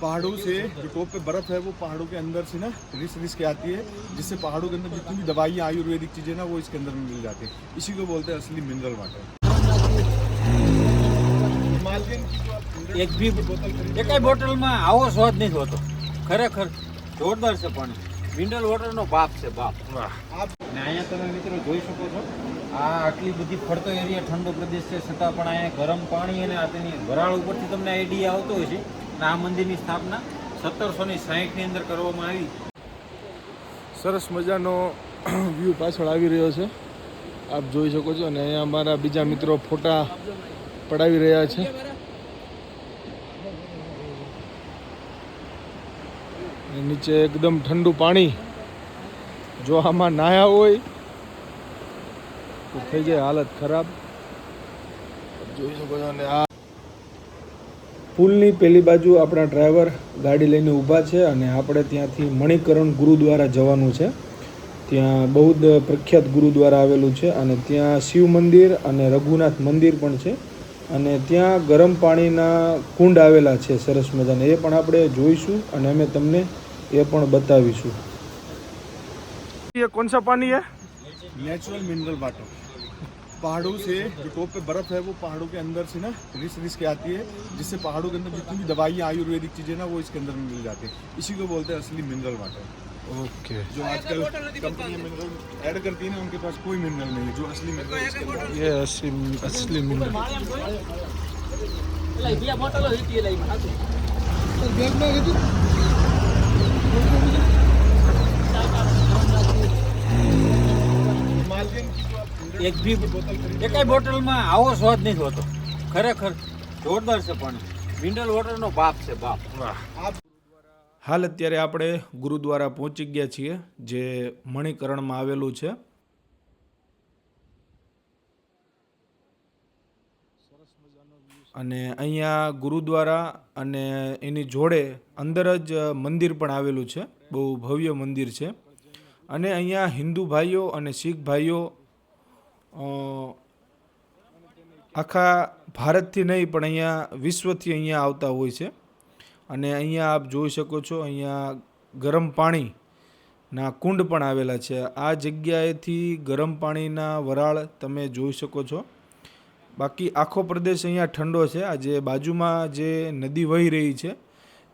पहाड़ों से जो टॉप पे बर्फ है वो पहाड़ों के अंदर से ना रिस रिस के आती है जिससे पहाड़ों के अंदर जितनी भी दवाइयाँ आयुर्वेदिक चीजें ना वो इसके अंदर में मिल जाती है इसी को बोलते हैं असली मिनरल वाटर हिमालयन की जो आप mineral એક બી बोतल खरीदते એકાઈ બોટલમાં આવો સ્વાદ નથી હોતો ખરેખર જોરદાર છે પાણી મિનરલ વોટરનો બાપ છે બાપ आप ને અહીંયા તમે મિત્રો જોઈ શકો છો આ આટલી બધી ફરતો એરિયા ઠંડો પ્રદેશ છે છતાં પણ અહીંયા ગરમ પાણી અને આ તેની વરાળ ઉપરથી તમને આઈડિયા આવતો હોય છે આ મંદિરની સ્થાપના સત્તરસો ની સાહીઠની અંદર કરવામાં આવી. સરસ મજાનો વ્યૂ પાછળ આવી રહ્યો છે. આપ જોઈ શકો છો અને અહીંયા અમારા બીજા મિત્રો ફોટા પડાવી રહ્યા છે. નીચે એકદમ ઠંડુ પાણી જો આમાં નાહ્યા હોય, તો થઈ જાય હાલત ખરાબ. જોઈ શકો છો અને આ પુલની પેલી બાજુ આપણા ડ્રાઈવર ગાડી લઈને ઊભા છે અને આપણે ત્યાંથી મણિકરણ ગુરુદ્વારા જવાનું છે. ત્યાં બહુ જ પ્રખ્યાત ગુરુદ્વારા આવેલું છે અને ત્યાં શિવ મંદિર અને રઘુનાથ મંદિર પણ છે. અને ત્યાં ગરમ પાણીના કુંડ આવેલા છે સરસ મજાના. એ પણ આપણે જોઈશું અને અમે તમને એ પણ બતાવીશું. કોણ સા પાણી હે? Natural mineral water. पहाड़ों से जो टॉप पे बर्फ़ है वो पहाड़ों के अंदर से ना रिस रिस के आती है जिससे पहाड़ों के अंदर जितनी भी दवाइयाँ आयुर्वेदिक चीज़ें ना वो इसके अंदर में मिल जाती है। इसी को बोलते हैं असली मिनरल वाटर ओके जो आजकल कंपनियाँ मिनरल ऐड करती है ना उनके पास कोई मिनरल नहीं है जो असली मिनरल है। ये असली असली मिनरल हिमालयन એક બી એકાય બોટલમાં આવો સ્વાદ નહીં હોતો. ખરેખર જોરદાર છે પણ મિનરલ વોટરનો બાપ છે બાપ. હાલ અત્યારે આપણે ગુરુદ્વારા પહોંચી ગયા છીએ જે મણિકરણમાં આવેલું છે. અને અહીંયા ગુરુદ્વારા અને એની જોડે અંદર જ મંદિર પણ આવેલું છે બહુ ભવ્ય મંદિર છે. અને અહીંયા હિન્દુ ભાઈઓ અને શીખ ભાઈઓ આખા ભારતથી નહીં, પણ અહીંયા વિશ્વથી અહીંયા આવતા હોય છે. અને અહીંયા આપ જોઈ શકો છો, અહીંયા ગરમ પાણીના કુંડ પણ આવેલા છે. આ જગ્યાએથી ગરમ પાણીના વરાળ તમે જોઈ શકો છો. બાકી આખો પ્રદેશ અહીંયા ઠંડો છે. આ જે બાજુમાં જે નદી વહી રહી છે,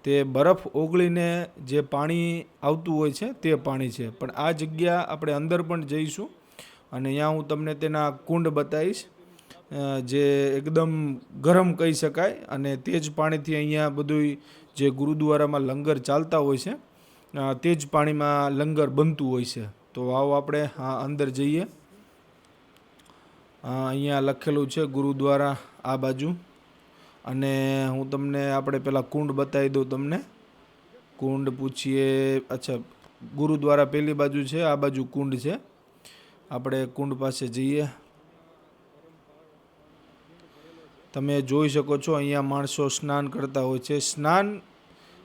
તે બરફ ઓગળીને જે પાણી આવતું હોય છે, તે પાણી છે. પણ આ જગ્યા આપણે અંદર પણ જઈશું. અને અહીંયા હું તમને તેના કુંડ બતાવીશ જે એકદમ ગરમ કહી શકાય. અને તે જ પાણીથી અહીંયા બધું જે ગુરુદ્વારામાં લંગર ચાલતા હોય છે તે જ પાણીમાં લંગર બનતું હોય છે. તો આવો આપણે હા અંદર જઈએ. અહીંયા લખેલું છે ગુરુદ્વારા આ બાજુ. અને હું તમને આપણે પેલા કુંડ બતાવી દઉં તમને. કુંડ પૂછીએ, અચ્છા, ગુરુદ્વારા પેલી બાજુ છે, આ બાજુ કુંડ છે. આપણે કુંડ પાસે જઈએ. તમે જોઈ શકો છો, અહીંયા માણસો સ્નાન કરતા હોય છે. સ્નાન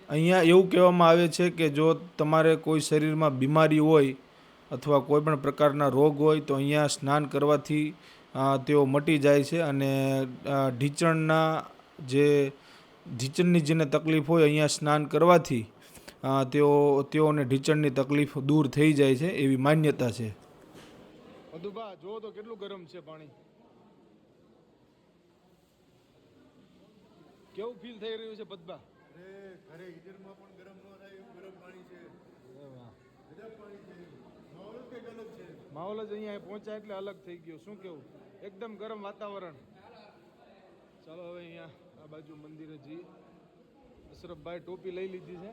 અહીંયા એવું કહેવામાં આવે છે કે જો તમારે કોઈ શરીરમાં બીમારી હોય અથવા કોઈ પણ પ્રકારના રોગ હોય, તો અહીંયા સ્નાન કરવાથી તેઓ મટી જાય છે અને ઢીચણના જે, ઢીંચણની જેને તકલીફ હોય અહીંયા સ્નાન કરવાથી તેઓ, તેઓને ઢીંચણની તકલીફ દૂર થઈ જાય છે એવી માન્યતા છે. મધુબા જો તો કેટલું ગરમ છે પાણી. કેવું ફીલ થઈ રહ્યું છે પદબા માહોલ જ અહીંયા પહોંચ્યા એટલે અલગ થઈ ગયો. શું કેવું? એકદમ ગરમ વાતાવરણ. ચાલો હવે અહીંયા આ બાજુ મંદિરે જઈએ. અશરફભાઈ ટોપી લઈ લીધી છે.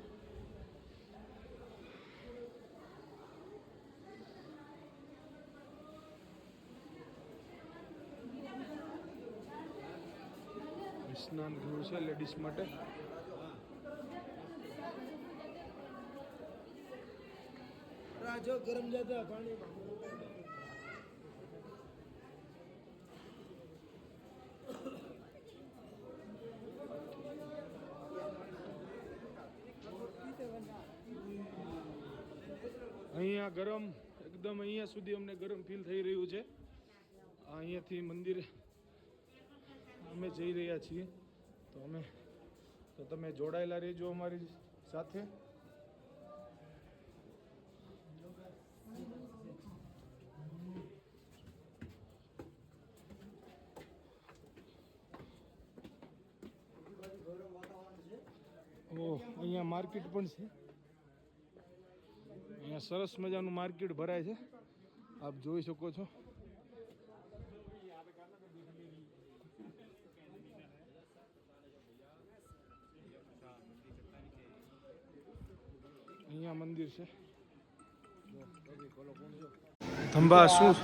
સ્નાન ગૃહ છે લેડીઝ માટે. અહીંયા ગરમ એકદમ અહીંયા સુધી અમને ગરમ ફીલ થઈ રહ્યું છે. અહીંયાથી મંદિર અમે જઈ રહ્યા છીએ. તો અમે તો તમે જોડાયેલા રહેજો અમારી સાથે. ઓહ અહીંયા માર્કેટ પણ છે. અહીંયા સરસ મજાનું માર્કેટ ભરાય છે. આપ જોઈ શકો છો. અહીંયા મંદિર છે. ધંબા શું?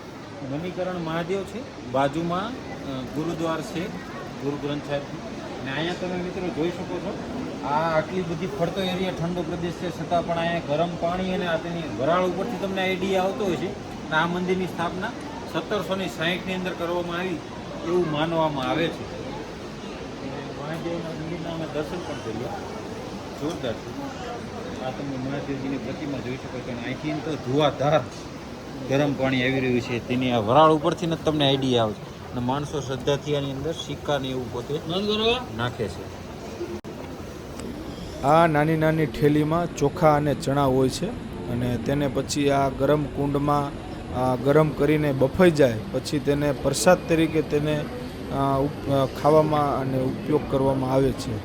મણિકરણ મહાદેવ છે. બાજુમાં ગુરુદ્વાર છે, ગુરુ ગ્રંથ સાહેબ. ને અહીંયા તમે મિત્રો જોઈ શકો છો. આ આટલી બધી ફરતો એરિયા ઠંડો પ્રદેશ છે. છતાં પણ અહીંયા ગરમ પાણી અને આ તેની વરાળ ઉપરથી તમને આઈડિયા આવતો હોય છે અને આ મંદિરની સ્થાપના સત્તરસો ની સાહીઠની અંદર કરવામાં આવી એવું માનવામાં આવે છે. મહાદેવના મંદિરના અમે દર્શન પણ કર્યા. જોરદાર છે. આ તમે મહાદેવજીની પ્રતિમા જોઈ શકો છો. અને અહીંથી તો ધુઆધાર ગરમ પાણી આવી રહ્યું છે. તેની આ વરાળ ઉપરથી જ તમને આઈડિયા આવે અને માણસો શ્રદ્ધાથી આની અંદર સિક્કા ને એવું પોતે નાખે છે. આ નાની નાની ઠેલીમાં ચોખા અને ચણા હોય છે. અને તેને પછી આ ગરમ કુંડમાં ગરમ કરીને બફાઈ જાય. પછી તેને પ્રસાદ તરીકે તેને ખાવામાં અને ઉપયોગ કરવામાં આવે છે.